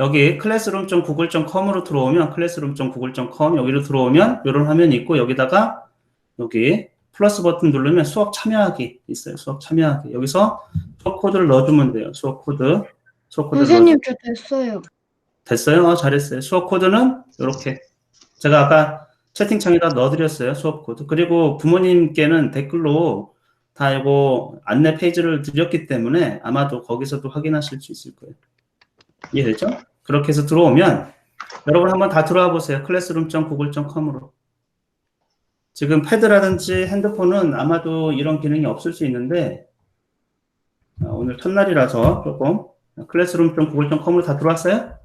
여기 classroom.google.com으로 들어오면 classroom.google.com 여기로 들어오면 이런 화면이 있고 여기다가 여기 플러스 버튼 누르면 수업 참여하기 있어요. 수업 참여하기. 여기서 수업 코드를 넣어주면 돼요. 수업 코드. 수업 코드 선생님 저 됐어요. 됐어요? 어, 잘했어요. 수업 코드는 이렇게 제가 아까 채팅창에다 넣어드렸어요. 수업 코드. 그리고 부모님께는 댓글로 다 이거 안내 페이지를 드렸기 때문에 아마도 거기서도 확인하실 수 있을 거예요. 이해되죠? 그렇게 해서 들어오면 여러분 한번 다 들어와 보세요. classroom.google.com으로. 지금 패드라든지 핸드폰은 아마도 이런 기능이 없을 수 있는데 어, 오늘 첫날이라서 조금 classroom.google.com으로 다 들어왔어요?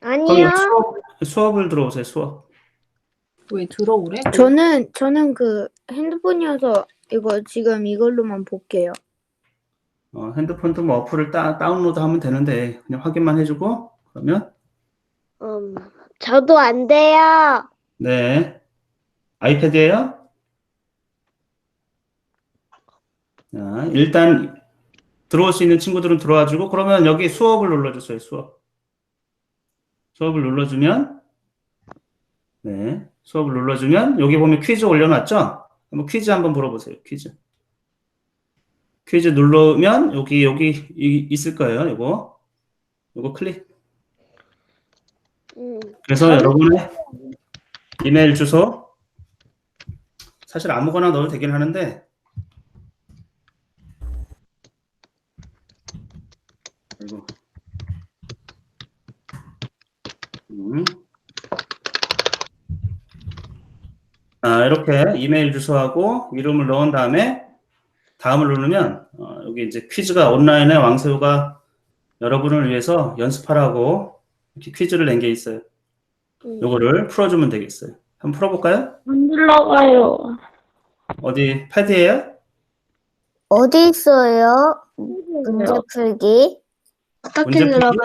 아니요. 수업, 수업을 들어오세요, 수업. 왜 들어오래? 저는 저는 그 핸드폰이어서 이거 지금 이걸로만 볼게요. 어, 핸드폰도 뭐 어플을 따, 다운로드 하면 되는데, 그냥 확인만 해주고, 그러면, 음, 저도 안 돼요. 네. 아이패드예요 자, 일단, 들어올 수 있는 친구들은 들어와주고, 그러면 여기 수업을 눌러주세요, 수업. 수업을 눌러주면, 네. 수업을 눌러주면, 여기 보면 퀴즈 올려놨죠? 한번 퀴즈 한번 물어보세요, 퀴즈. 퀴즈 누르면 여기 여기 이- 있을 거예요. 요거 요거 클릭. 음, 그래서 여러분의 이메일 주소 사실 아무거나 넣어도 되긴 하는데 이거 음. 아, 이렇게 이메일 주소하고 이름을 넣은 다음에 다음을 누르면 어, 여기 이제 퀴즈가 온라인에 왕새우가 여러분을 위해서 연습하라고 이렇게 퀴즈를 낸 게 있어요. 음. 요거를 풀어주면 되겠어요. 한번 풀어볼까요? 안 들어가요. 어디 패드예요? 어디 있어요? 문제 풀기. 문제 풀기?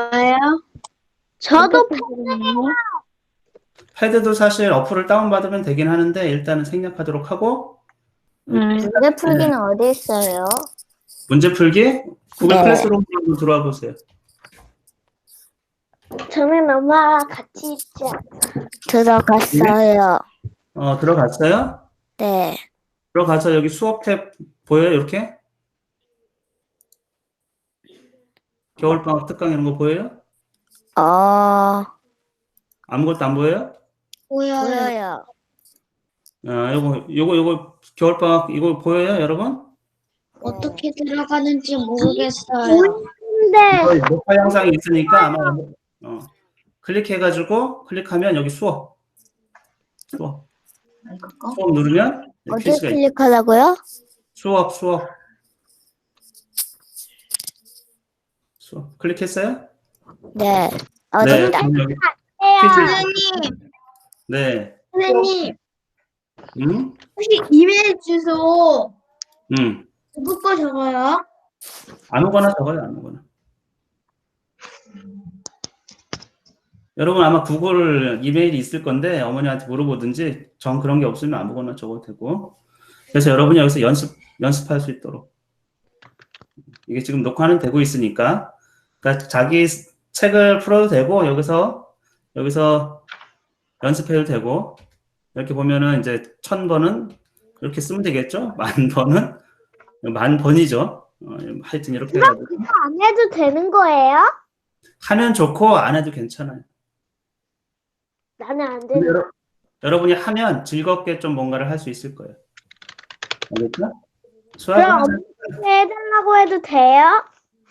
저도 패드도 사실 어플을 다운받으면 되긴 하는데 일단은 생략하도록 하고 문제 풀기는 어디 있어요? 문제 풀기 구글 네. 클래스룸으로 들어와 보세요. 저는 엄마랑 같이 있자. 들어갔어요. 어 들어갔어요? 네. 들어가서 여기 수업 탭 보여요? 이렇게? 겨울방학 특강 이런 거 보여요? 어, 아무것도 안 보여요? 보여요. 아, 요거 요거 요거 겨울방학 이거 보여요, 여러분? 어떻게 들어가는지 모르겠어요. 근데 거의 녹화 영상이 있으니까 아마 어, 클릭해가지고 클릭하면 여기 수업 수업 수업 누르면 어디 있- 클릭하라고요? 수업 수업 수업 클릭했어요? 네. 어, 네. 그럼 여기 해요. 퀴즈 네, 선생님 음, 혹시 이메일 주소 음, 누구 거 적어요? 아무거나 적어요, 아무거나. 여러분 아마 구글 이메일이 있을 건데 어머니한테 물어보든지 전 그런 게 없으면 아무거나 적어도 되고. 그래서 여러분이 여기서 연습 연습할 수 있도록. 이게 지금 녹화는 되고 있으니까. 그러니까 자기 책을 풀어도 되고 여기서 여기서 연습해도 되고 이렇게 보면은 이제 천 번은 이렇게 쓰면 되겠죠 만 번은 만 번이죠 어, 하여튼 이렇게 해가지고 안 해도 되는 거예요? 하면 좋고 안 해도 괜찮아요. 나는 안 근데 되는. 여러, 여러분이 하면 즐겁게 좀 뭔가를 할 수 있을 거예요. 알겠죠? 그럼 수학은 엄마한테 해달라고 해도 돼요?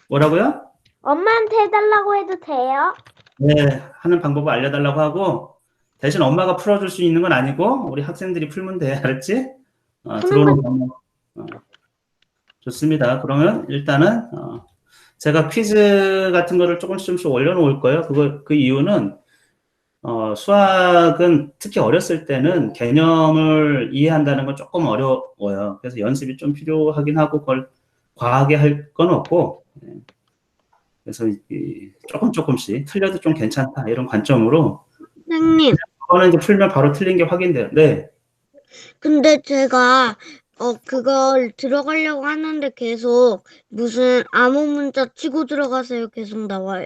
뭐라고요? 엄마한테 해달라고 해도 돼요? 네, 하는 방법을 알려달라고 하고 대신 엄마가 풀어줄 수 있는 건 아니고 우리 학생들이 풀면 돼, 알았지? 어, 들어오는 방법. 어, 좋습니다. 그러면 일단은 어, 제가 퀴즈 같은 거를 조금씩 조금씩 올려놓을 거예요. 그거 그 이유는 어, 수학은 특히 어렸을 때는 개념을 이해한다는 건 조금 어려워요. 그래서 연습이 좀 필요하긴 하고 그걸 과하게 할 건 없고 예. 그래서 이- 조금 조금씩 틀려도 좀 괜찮다 이런 관점으로 선생님 그거는 이제 풀면 바로 틀린 게 확인돼요. 네. 근데 제가 어 그걸 들어가려고 하는데 계속 무슨 아무 문자 치고 들어가세요 계속 나와요.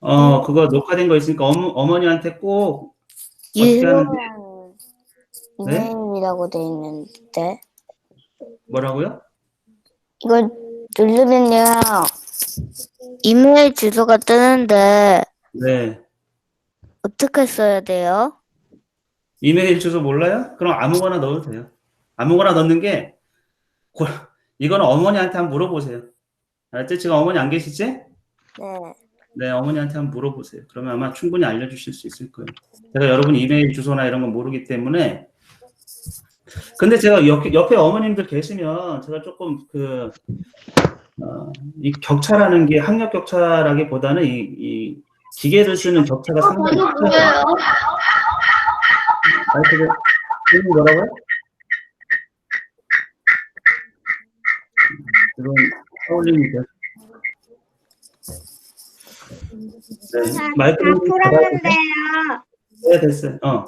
어, 그거 녹화된 거 있으니까 어머, 어머니한테 꼭 어떻게 유효한 네? 이메일이라고 돼 있는데 뭐라고요? 이거 누르면요 이메일 주소가 뜨는데 네. 어떻게 써야 돼요? 이메일 주소 몰라요? 그럼 아무거나 넣어도 돼요. 아무거나 넣는 게, 고- 이거는 어머니한테 한번 물어보세요. 알았지? 지금 어머니 안 계시지? 네. 네, 어머니한테 한번 물어보세요. 그러면 아마 충분히 알려주실 수 있을 거예요. 제가 여러분 이메일 주소나 이런 건 모르기 때문에. 근데 제가 옆에, 옆에 어머님들 계시면 제가 조금 그, 어, 이 격차라는 게 학력 격차라기보다는 이, 이 기계를 쓰는 격차가 상당히 커요. 마이크를, 이름이 뭐라고요? 지금 서울님이 계세요. 네, 마이크를 다 풀었는데요. 네, 됐어요. 어.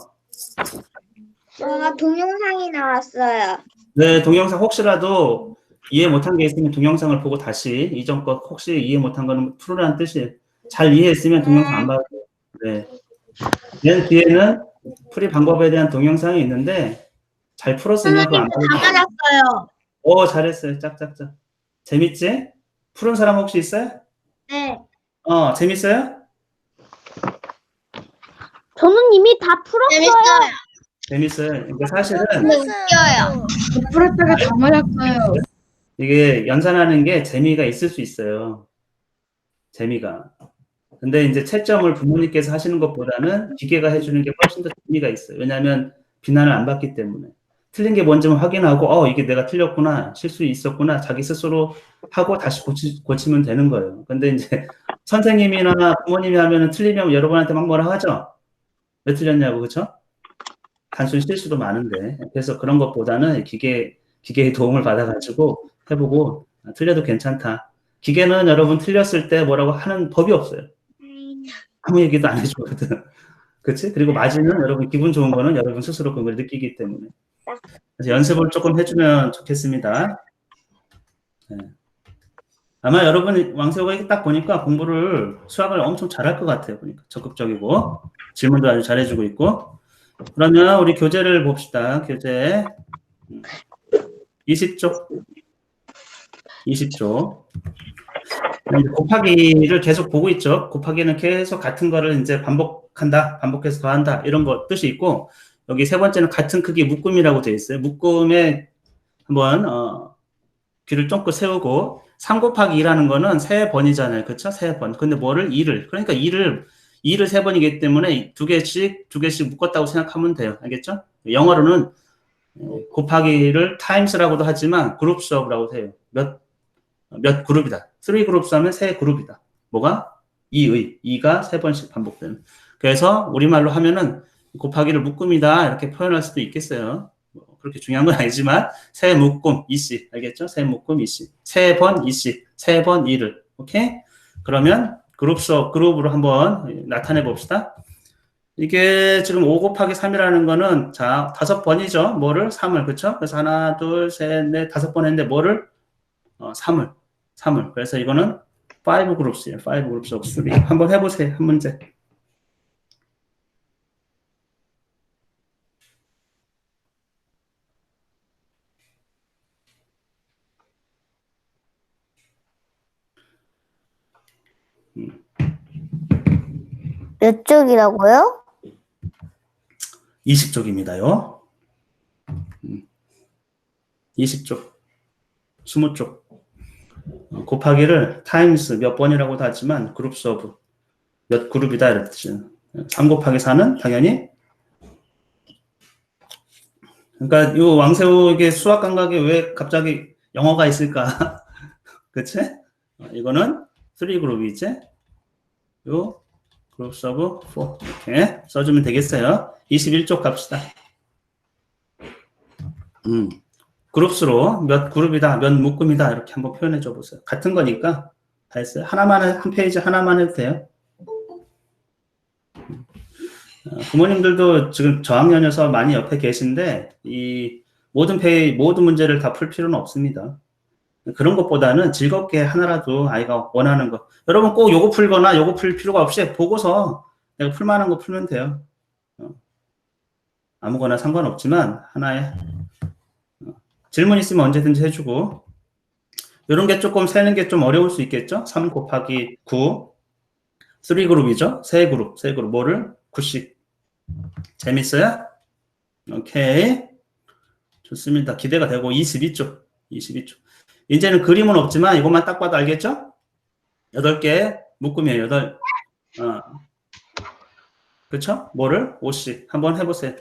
어, 동영상이 나왔어요. 네, 동영상 혹시라도 이해 못한 게 있으면 동영상을 보고 다시 이전 거 혹시 이해 못한 거는 풀으라는 뜻이에요. 잘 이해했으면 동영상 안 봐도 돼요. 네. 맨 뒤에는 풀이 방법에 대한 동영상이 있는데 잘 풀었으면 그거 안 봐도 돼요. 맞았어요. 오, 잘했어요. 짝짝짝. 재밌지? 푸른 사람 혹시 있어요? 네. 어, 재밌어요? 저는 이미 다 풀었어요. 재밌어요. 그러니까 사실은 웃겨요. 풀었다가 다 맞았어요. 이게 연산하는 게 재미가 있을 수 있어요. 재미가. 근데 이제 채점을 부모님께서 하시는 것보다는 기계가 해주는 게 훨씬 더 재미가 있어요. 왜냐하면 비난을 안 받기 때문에. 틀린 게 뭔지 만 확인하고, 어, 이게 내가 틀렸구나, 실수 있었구나, 자기 스스로 하고 다시 고치, 고치면 되는 거예요. 근데 이제 선생님이나 부모님이 하면은 틀리면 여러분한테 막 뭐라 하죠? 왜 틀렸냐고, 그쵸? 단순 실수도 많은데. 그래서 그런 것보다는 기계, 기계의 도움을 받아가지고 해보고, 아, 틀려도 괜찮다. 기계는 여러분 틀렸을 때 뭐라고 하는 법이 없어요. 아무 얘기도 안 해주거든. 그치? 그리고 맞으면 여러분 기분 좋은 거는 여러분 스스로 그걸 느끼기 때문에. 그래서 연습을 조금 해주면 좋겠습니다. 네. 아마 여러분 왕세호가 딱 보니까 공부를 수학을 엄청 잘할 것 같아요. 보니까 적극적이고 질문도 아주 잘해주고 있고. 그러면 우리 교재를 봅시다. 교재 20쪽 20쪽 곱하기를 계속 보고 있죠. 곱하기는 계속 같은 거를 이제 반복한다, 반복해서 더한다 이런 거 뜻이 있고 여기 세 번째는 같은 크기 묶음이라고 되어 있어요. 묶음에 한번 어, 귀를 쫑긋 세우고 3 곱하기 2라는 거는 세 번이잖아요. 그렇죠? 세 번. 근데 뭐를 2를 그러니까 2를 2를 세 번이기 때문에 두 개씩 두 개씩 묶었다고 생각하면 돼요. 알겠죠? 영어로는 어, 곱하기를 times라고도 하지만 그룹 수업이라고 해요. 몇, 몇 그룹이다. 3 그룹스 하면 세 그룹이다. 뭐가? 2의, 2가 세 번씩 반복되는. 그래서 우리말로 하면은 곱하기를 묶음이다. 이렇게 표현할 수도 있겠어요. 뭐 그렇게 중요한 건 아니지만 세 묶음, 이씨. 알겠죠? 세 묶음, 이씨. 세 번, 이씨. 세 번, 이를. 오케이? 그러면 그룹 수업, 그룹으로 한번 나타내 봅시다. 이게 지금 5 곱하기 3이라는 거는 자 다섯 번이죠. 뭐를 3을 그렇죠? 그래서 하나, 둘, 셋, 넷, 다섯 번 했는데 뭐를 어, 3을 3을 그래서 이거는 5 그룹스예요. 5 그룹스 of 3. 한번 해보세요. 한 문제. 몇 쪽이라고요? 20쪽입니다요. 20쪽, 20쪽. 어, 곱하기를 타임스 몇 번이라고도 하지만 그룹 서브 몇 그룹이다 이랬지. 3 곱하기 4는 당연히 그러니까 요 왕세우에게 수학 감각에 왜 갑자기 영어가 있을까? 그치? 어, 이거는 3 그룹이지? 요 그룹 서브 4 이렇게 써주면 되겠어요. 21쪽 갑시다. 음, 그룹수로 몇 그룹이다, 몇 묶음이다 이렇게 한번 표현해 줘 보세요. 같은 거니까 다 했어요. 하나만 해- 한 페이지 하나만 해도 돼요. 어, 부모님들도 지금 저학년에서 많이 옆에 계신데 이 모든 페이 모든 문제를 다 풀 필요는 없습니다. 그런 것보다는 즐겁게 하나라도 아이가 원하는 거. 여러분 꼭 요거 풀거나 요거 풀 필요가 없이 보고서 내가 풀만한 거 풀면 돼요. 어. 아무거나 상관없지만 하나의 어, 질문 있으면 언제든지 해주고 이런 게 조금 세는 게 좀 어려울 수 있겠죠? 3 곱하기 9 3그룹이죠? 세 그룹, 세 그룹 뭐를? 9씩 재밌어요? 오케이 좋습니다. 기대가 되고 22쪽 22쪽 이제는 그림은 없지만 이것만 딱 봐도 알겠죠? 8개 묶음이에요. 8 어. 그쵸? 뭐를? 5씩 한번 해보세요.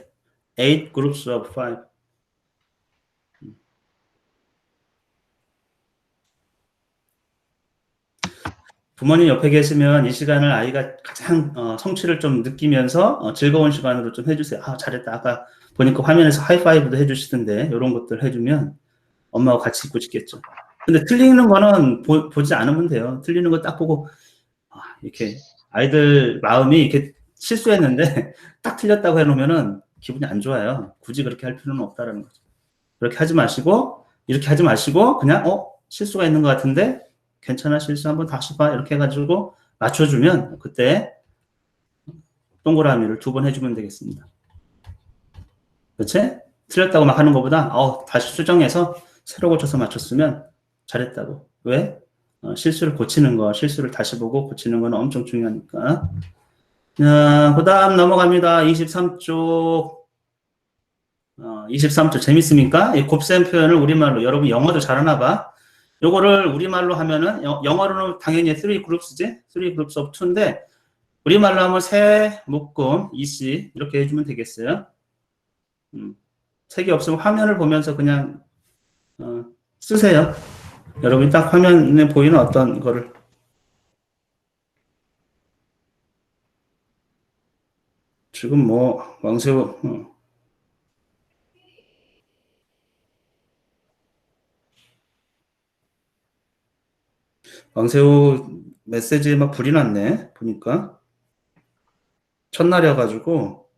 8 groups of 5 부모님 옆에 계시면 이 시간을 아이가 가장 어, 성취를 좀 느끼면서 어, 즐거운 시간으로 좀 해주세요. 아 잘했다. 아까 보니까 화면에서 하이파이브도 해주시던데 이런 것들 해주면 엄마하고 같이 있고 싶겠죠. 근데 틀리는 거는 보, 지 않으면 돼요. 틀리는 거 딱 보고 아, 이렇게 아이들 마음이 이렇게 실수했는데 딱 틀렸다고 해놓으면은 기분이 안 좋아요. 굳이 그렇게 할 필요는 없다라는 거죠. 그렇게 하지 마시고 이렇게 하지 마시고 그냥 어 실수가 있는 것 같은데 괜찮아 실수 한번 다시 봐 이렇게 해가지고 맞춰주면 그때 동그라미를 두 번 해주면 되겠습니다. 그렇지? 틀렸다고 막 하는 것보다 어, 다시 수정해서 새로 고쳐서 맞췄으면 잘했다고. 왜? 어, 실수를 고치는 거, 실수를 다시 보고 고치는 건 엄청 중요하니까. 자, 그 다음 넘어갑니다. 23쪽. 어, 23쪽 재밌습니까? 이 곱셈 표현을 우리말로, 여러분 영어도 잘하나 봐. 요거를 우리말로 하면은, 영, 영어로는 당연히 3 groups지? 3 groups of 2인데, 우리말로 하면 세, 묶음, 이씨, 이렇게 해주면 되겠어요. 음, 색이 없으면 화면을 보면서 그냥, 어, 쓰세요. 여러분이 딱 화면에 보이는 어떤 거를. 지금 뭐, 왕새우, 어. 왕새우 메시지에 막 불이 났네, 보니까. 첫날이어가지고.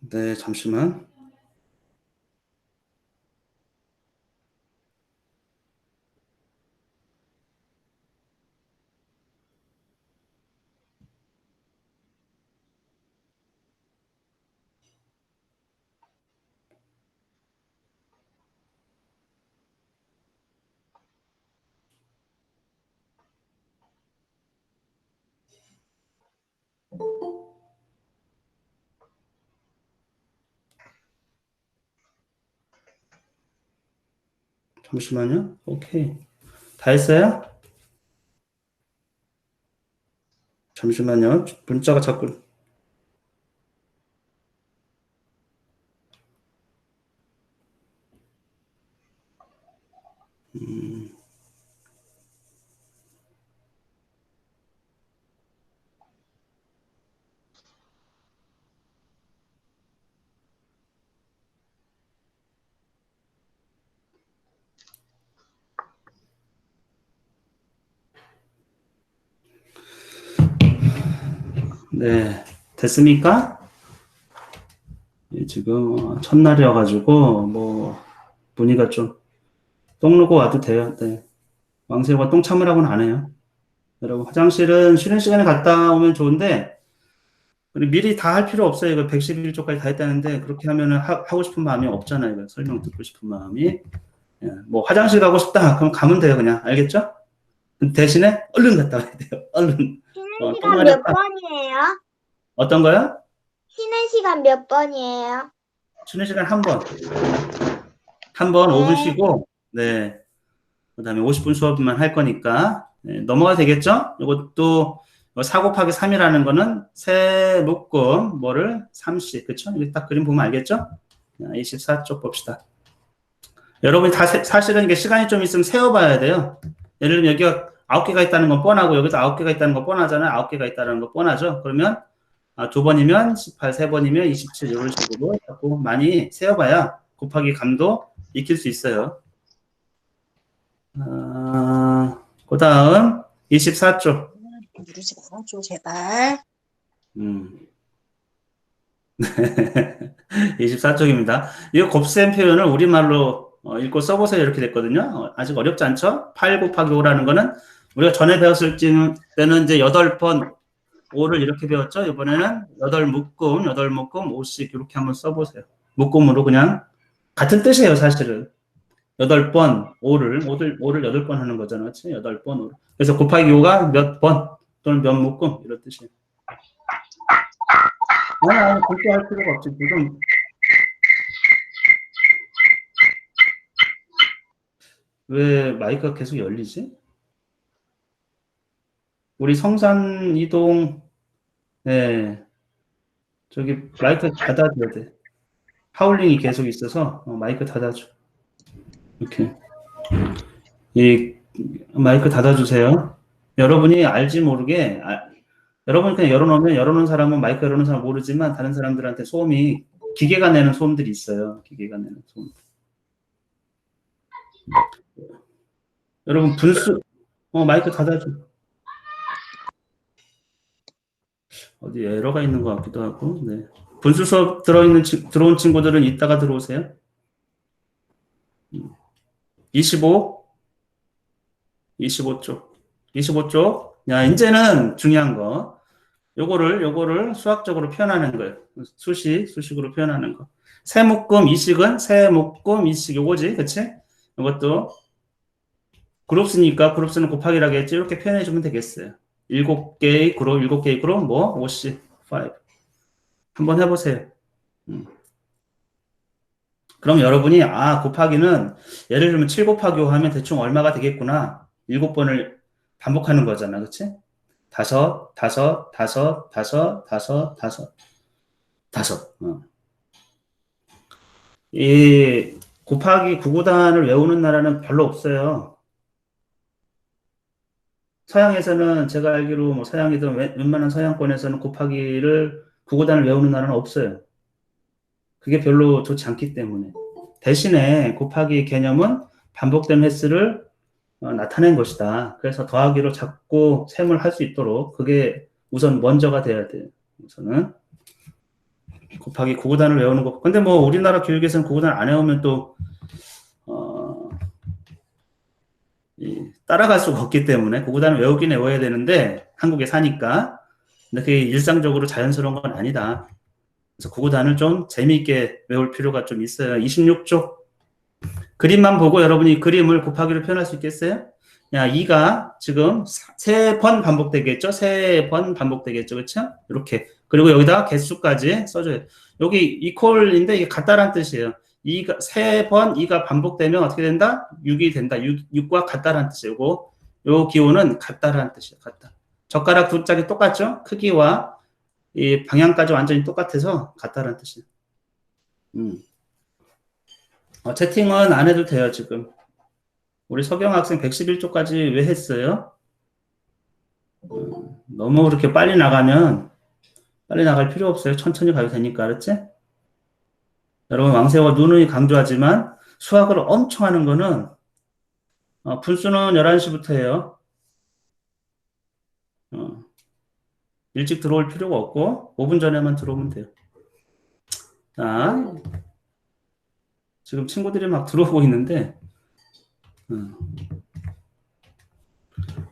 네, 잠시만. 잠시만요. 오케이. 다 했어요? 잠시만요. 문자가 자꾸. 음. 네, 됐습니까? 예, 지금 첫날이어가지고 뭐 문의가 좀 똥 누고 와도 돼요. 네. 왕새우가 똥 참으라고는 안 해요. 여러분 화장실은 쉬는 시간에 갔다 오면 좋은데 미리 다 할 필요 없어요. 이거 111조까지 다 했다는데 그렇게 하면은 하, 고 싶은 마음이 없잖아요. 이거 설명 듣고 싶은 마음이. 예, 뭐 화장실 가고 싶다. 그럼 가면 돼요. 그냥 알겠죠? 대신에 얼른 갔다 와야 돼요. 얼른. 어, 쉬는 똥 시간 몇. 번이에요? 어떤 거요? 쉬는 시간 몇 번이에요? 쉬는 시간 한 번. 한 번, 네. 5분 쉬고, 네. 그 다음에 50분 수업만 할 거니까, 네, 넘어가 되겠죠? 이것도, 4 곱하기 3이라는 거는 세 묶음, 뭐를? 3씩, 그쵸? 여기 딱 그림 보면 알겠죠? 자, 24쪽 봅시다. 여러분이 다, 세- 사실은 이게 시간이 좀 있으면 세어봐야 돼요. 예를 들면 여기가 9개가 있다는 건 뻔하고, 여기도 9개가 있다는 건 뻔하잖아요. 9개가 있다는 건 뻔하죠? 그러면, 아, 두 번이면 18, 세 번이면 27 이런 식으로 자꾸 많이 세어봐야 곱하기 감도 익힐 수 있어요. 아, 그 다음 24쪽. 누르지 말아줘, 제발. 음. 24쪽입니다. 이 곱셈 표현을 우리말로 어, 읽고 써보세요. 이렇게 됐거든요. 어, 아직 어렵지 않죠? 8 곱하기 5라는 거는 우리가 전에 배웠을 때는 이제 8번 5를 이렇게 배웠죠. 이번에는 8 묶음, 8 묶음, 5씩 이렇게 한번 써보세요. 묶음으로 그냥 같은 뜻이에요, 사실은. 8번 5를, 5를, 5를 8번 하는 거잖아. 그치? 8번 5. 그래서 곱하기 5가 몇 번 또는 몇 묶음 이런 뜻이에요. 아니, 아니, 그렇게 할 필요가 없지. 지금 왜 마이크가 계속 열리지? 우리 성산 이동, 네. 저기 마이크 닫아줘야 돼. 하울링이 계속 있어서 어, 마이크 닫아줘. 이렇게. 이 마이크 닫아주세요. 여러분이 알지 모르게, 아, 여러분 그냥 열어놓으면 열어놓은 사람은 마이크 열어놓은 사람 모르지만 다른 사람들한테 소음이 기계가 내는 소음들이 있어요. 기계가 내는 소음. 여러분 분수 어 마이크 닫아줘. 어디 에러가 있는 것 같기도 하고. 네. 분수 수업 들어있는 친- 들어온 친구들은 이따가 들어오세요. 음. 25 25쪽 25쪽 야 이제는 중요한 거 요거를 요거를 수학적으로 표현하는 거예요. 수식 수식으로 표현하는 거. 세묶음 이식은 세묶음 이식 요거지, 그치? 이것도 그룹스니까 그룹스는 곱하기라고 했지 이렇게 표현해 주면 되겠어요. 일곱 개의 그룹, 일곱 개의 그룹 뭐 5씩 5 한번 해보세요. 음. 그럼 여러분이 아 곱하기는 예를 들면 7 곱하기 5 하면 대충 얼마가 되겠구나. 일곱 번을 반복하는 거잖아, 그치? 다섯, 다섯, 다섯, 다섯, 다섯, 다섯, 다섯. 어. 이 곱하기 구구단을 외우는 나라는 별로 없어요. 서양에서는 제가 알기로 뭐 서양이든 웬- 웬만한 서양권에서는 곱하기를 구구단을 외우는 나라는 없어요. 그게 별로 좋지 않기 때문에. 대신에 곱하기 개념은 반복된 횟수를 어, 나타낸 것이다. 그래서 더하기로 자꾸 셈을 할 수 있도록 그게 우선 먼저가 돼야 돼요. 우선은 곱하기 구구단을 외우는 거. 근데 뭐 우리나라 교육에서는 구구단 안 외우면 또 어, 이, 따라갈 수가 없기 때문에 구구단을 외우긴 외워야 되는데 한국에 사니까 근데 그게 일상적으로 자연스러운 건 아니다. 그래서 구구단을 좀 재미있게 외울 필요가 좀 있어요. 26쪽 그림만 보고 여러분이 그림을 곱하기로 표현할 수 있겠어요? 야, 2가 지금 세 번 반복되겠죠? 세 번 반복되겠죠? 그렇죠? 이렇게. 그리고 여기다 개수까지 써줘요. 여기 이퀄인데 이게 같다란 뜻이에요. 2가 세 번 2가 반복되면 어떻게 된다? 6이 된다. 6, 과 뜻이에요. 요거 요 기호는 같다란 뜻이에요. 같다. 젓가락 두 짝이 똑같죠? 크기와 이 방향까지 완전히 똑같아서 같다란 뜻이에요. 음. 어, 채팅은 안 해도 돼요, 지금. 우리 서경 학생 111조까지 왜 했어요? 음, 너무 그렇게 빨리 나가면 빨리 나갈 필요 없어요. 천천히 가도 되니까, 알았지? 여러분, 왕세와 누누이 강조하지만 수학을 엄청 하는 거는 어, 분수는 11시부터 해요. 어, 일찍 들어올 필요가 없고 5분 전에만 들어오면 돼요. 자, 지금 친구들이 막 들어오고 있는데,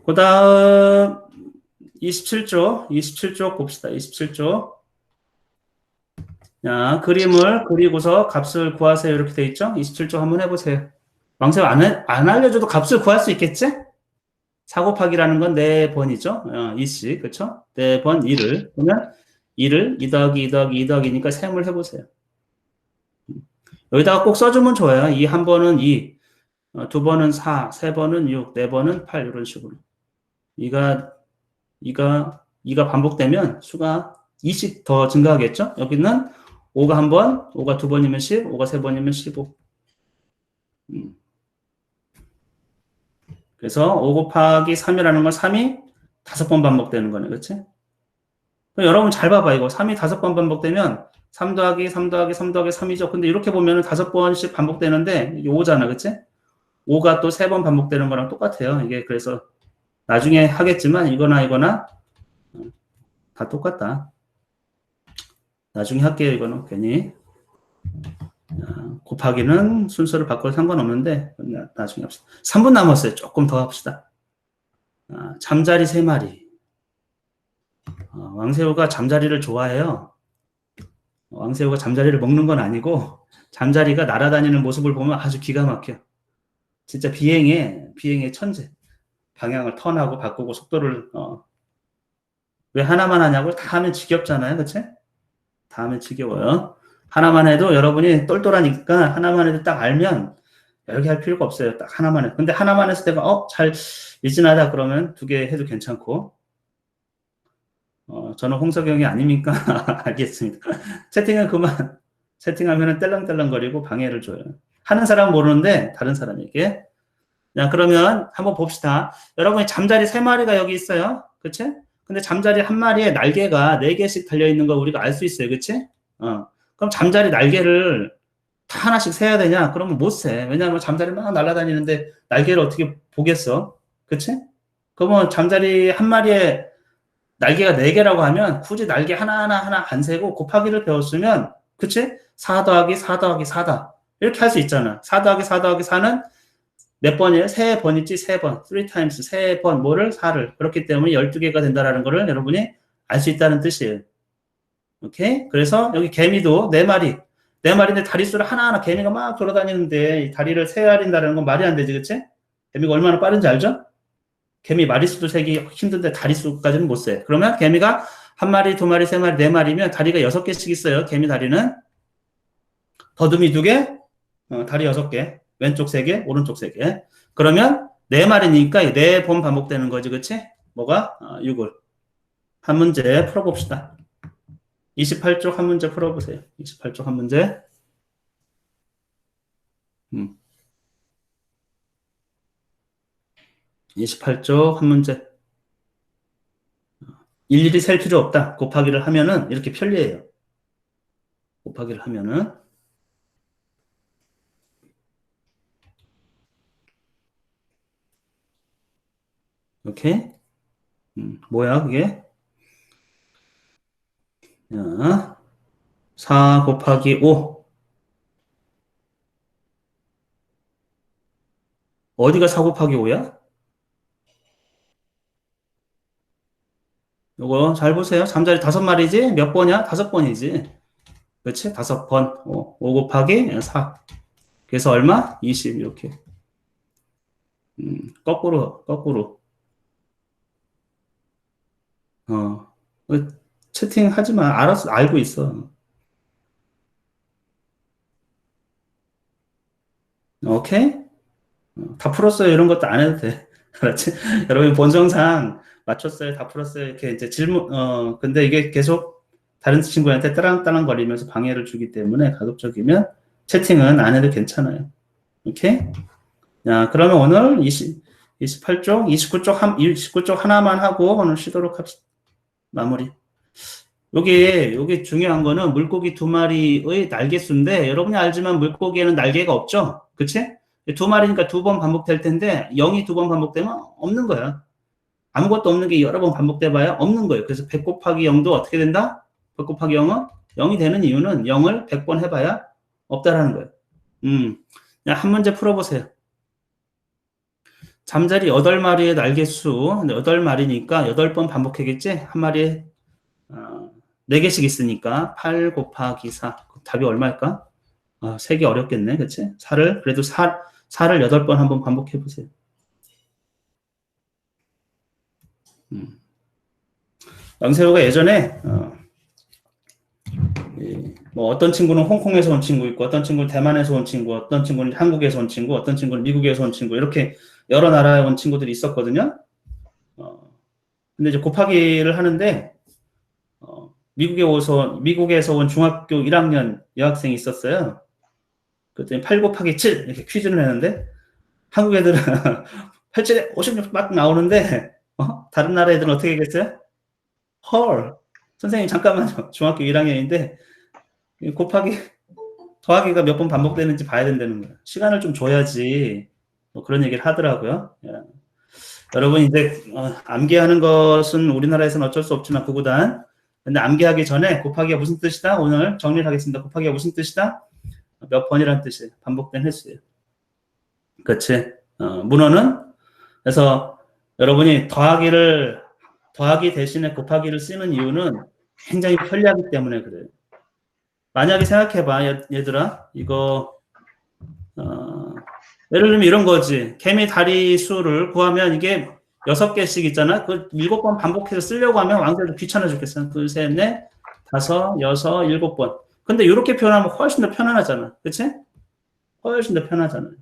그 다음, 27쪽, 27쪽 봅시다. 27쪽. 자, 그림을 그리고서 값을 구하세요. 이렇게 돼 있죠? 27쪽 한번 해보세요. 왕세가 안, 해- 안 알려줘도 값을 구할 수 있겠지? 4 곱하기라는 건 4번이죠? 어, 2씩, 그쵸? 4번 2를. 그러면 2를 2 더하기 2 더하기 2 더하기니까 셈을 해보세요. 여기다가 꼭 써주면 좋아요. 이 한 번은 2, 어, 두 번은 4, 세 번은 6, 네 번은 8 이런 식으로. 2가 2가 2가 반복되면 수가 2씩 더 증가하겠죠? 여기는 5가 한 번, 5가 두 번이면 10, 5가 세 번이면 15. 음. 그래서 5 곱하기 3이라는 건 3이 다섯 번 반복되는 거네, 그렇지? 그럼 여러분 잘 봐봐 이거 3이 다섯 번 반복되면 3 더하기 3 더하기 3 더하기 3이죠. 근데 이렇게 보면은 다섯 번씩 반복되는데 이게 5잖아, 그치? 5가 또 세 번 반복되는 거랑 똑같아요. 이게 그래서 나중에 하겠지만 이거나 이거나 다 똑같다. 나중에 할게요, 이거는 괜히. 자, 곱하기는 순서를 바꿔도 상관없는데, 나- 나중에 합시다. 3분 남았어요. 조금 더 합시다. 아, 잠자리 3마리. 어, 왕새우가 잠자리를 좋아해요. 왕새우가 잠자리를 먹는 건 아니고, 잠자리가 날아다니는 모습을 보면 아주 기가 막혀. 진짜 비행의, 비행의 천재. 방향을 턴하고 바꾸고 속도를, 어, 왜 하나만 하냐고? 다 하면 지겹잖아요. 그치? 다 하면 지겨워요. 하나만 해도 여러분이 똘똘하니까 하나만 해도 딱 알면 여러 개 할 필요가 없어요. 딱 하나만 해. 근데 하나만 했을 때가, 어, 잘 미진하다 그러면 두 개 해도 괜찮고. 어, 저는 홍석영이 아니니까 알겠습니다. 채팅은 그만. 채팅하면은 딸랑딸랑거리고 방해를 줘요. 하는 사람은 모르는데 다른 사람에게. 자, 그러면 한번 봅시다. 여러분이 잠자리 세 마리가 여기 있어요. 그치? 근데 잠자리 한 마리에 날개가 네 개씩 달려 있는 거 우리가 알 수 있어요. 그치? 어. 그럼 잠자리 날개를 다 하나씩 세야 되냐? 그러면 못 세. 왜냐하면 잠자리 막 날아다니는데 날개를 어떻게 보겠어? 그치? 그러면 잠자리 한 마리에 날개가 네 개라고 하면 굳이 날개 하나하나 하나 안 세고 곱하기를 배웠으면 그치? 4 더하기 4 더하기 4다. 이렇게 할 수 있잖아. 4 더하기 4 더하기 4는 몇 번이에요? 세 번이지, 세 번. 3 times, 세 번, 뭐를? 4를. 그렇기 때문에 12개가 된다라는 거를 여러분이 알 수 있다는 뜻이에요. 오케이? 그래서 여기 개미도 네 마리. 네 마리인데 다리수를 하나하나 개미가 막 돌아다니는데 이 다리를 세야된다는 건 말이 안 되지, 그치? 개미가 얼마나 빠른지 알죠? 개미 마리수도 세기 힘든데 다리수까지는 못 세. 그러면 개미가 한 마리, 두 마리, 세 마리, 네 마리면 다리가 여섯 개씩 있어요. 개미 다리는. 더듬이 두 개, 어, 다리 여섯 개. 왼쪽 세 개, 오른쪽 세 개. 그러면 네 마리니까 네번 반복되는 거지, 그치? 뭐가? 어, 6을. 한 문제 풀어봅시다. 28쪽 한 문제 풀어보세요. 28쪽 한 문제. 음. 28쪽 한 문제. 일일이 셀 필요 없다. 곱하기를 하면은 이렇게 편리해요. 곱하기를 하면은. 오케이? 음, 뭐야, 그게? 자, 4 곱하기 5. 어디가 4 곱하기 5야? 요거 잘 보세요. 잠자리 다섯 마리지? 몇 번이야? 다섯 번이지. 그렇지? 다섯 번. 5, 5 곱하기 4. 그래서 얼마? 20 이렇게. 음, 거꾸로, 거꾸로. 어, 어, 채팅 하지 마. 알았어. 알고 있어. 오케이? 어, 다 풀었어요. 이런 것도 안 해도 돼. 그렇지? 여러분 본성상 맞췄어요. 다 풀었어요. 이렇게 이제 질문, 어, 근데 이게 계속 다른 친구한테 따랑따랑 거리면서 방해를 주기 때문에 가급적이면 채팅은 안 해도 괜찮아요. 오케이? 자, 그러면 오늘 20, 28쪽, 29쪽 한, 29쪽 하나만 하고 오늘 쉬도록 합시다. 마무리. 여기, 여기 중요한 거는 물고기 두 마리의 날개수인데, 여러분이 알지만 물고기에는 날개가 없죠? 그치? 두 마리니까 두 번 반복될 텐데, 0이 두 번 반복되면 없는 거야. 아무것도 없는 게 여러 번 반복돼봐야 없는 거예요. 그래서 100 곱하기 0도 어떻게 된다? 100 곱하기 0은 0이 되는 이유는 0을 100번 해봐야 없다라는 거예요. 음. 야, 한 문제 풀어보세요. 잠자리 8마리의 날개 수, 8마리니까 8번 반복하겠지? 한 마리에 어, 4개씩 있으니까 8 곱하기 4. 답이 얼마일까? 아, 세기 어렵겠네. 그치? 4를, 그래도 4, 4를 8번 한번 반복해보세요. 음. 양세호가 예전에 어, 이, 뭐 어떤 친구는 홍콩에서 온 친구 있고 어떤 친구는 대만에서 온 친구, 어떤 친구는 한국에서 온 친구, 어떤 친구는 미국에서 온 친구 이렇게 여러 나라에 온 친구들이 있었거든요. 어, 근데 이제 곱하기를 하는데 어, 미국에 오서 미국에서 온 중학교 1학년 여학생이 있었어요. 그랬더니 8 곱하기 7 이렇게 퀴즈를 내는데 한국 애들은 87에 56 막 나오는데 어? 다른 나라 애들은 어떻게 했겠어요? 헐. 선생님 잠깐만요. 중학교 1학년인데 곱하기 더하기가 몇 번 반복되는지 봐야 된다는 거예요. 시간을 좀 줘야지. 뭐 그런 얘기를 하더라고요. 예. 여러분 이제 어, 암기하는 것은 우리나라에서는 어쩔 수 없지만 그보단 근데 암기하기 전에 곱하기가 무슨 뜻이다? 오늘 정리를 하겠습니다. 곱하기가 무슨 뜻이다? 몇 번이란 뜻이에요. 반복된 횟수예요. 그치? 어, 문어는 그래서 여러분이 더하기를 더하기 대신에 곱하기를 쓰는 이유는 굉장히 편리하기 때문에 그래요. 만약에 생각해봐, 얘- 얘들아. 이거, 어, 예를 들면 이런 거지. 개미 다리 수를 구하면 이게 여섯 개씩 있잖아. 그 일곱 번 반복해서 쓰려고 하면 왕자도 귀찮아 죽겠어. 둘, 셋, 넷, 다섯, 여섯, 일곱 번. 근데 이렇게 표현하면 훨씬 더 편안하잖아. 그치? 훨씬 더 편하잖아요.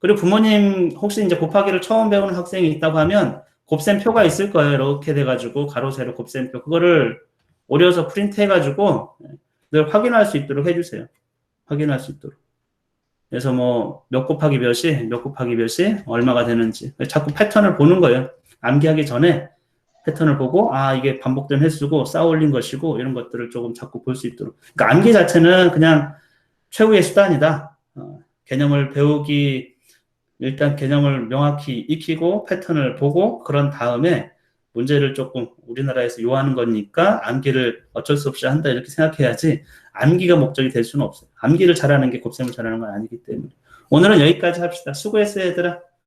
그리고 부모님 혹시 이제 곱하기를 처음 배우는 학생이 있다고 하면 곱셈표가 있을 거예요. 이렇게 돼가지고 가로, 세로 곱셈표. 그거를 오려서 프린트 해가지고 늘 확인할 수 있도록 해주세요. 확인할 수 있도록. 그래서 뭐 몇 곱하기 몇이 몇 곱하기 몇이 얼마가 되는지 자꾸 패턴을 보는 거예요. 암기하기 전에 패턴을 보고 아 이게 반복된 횟수고 쌓아올린 것이고 이런 것들을 조금 자꾸 볼 수 있도록. 그러니까 암기 자체는 그냥 최후의 수단이다. 어, 개념을 배우기 일단 개념을 명확히 익히고 패턴을 보고 그런 다음에 문제를 조금 우리나라에서 요하는 거니까 암기를 어쩔 수 없이 한다 이렇게 생각해야지 암기가 목적이 될 수는 없어요. 암기를 잘하는 게 곱셈을 잘하는 건 아니기 때문에 오늘은 여기까지 합시다. 수고했어요 얘들아.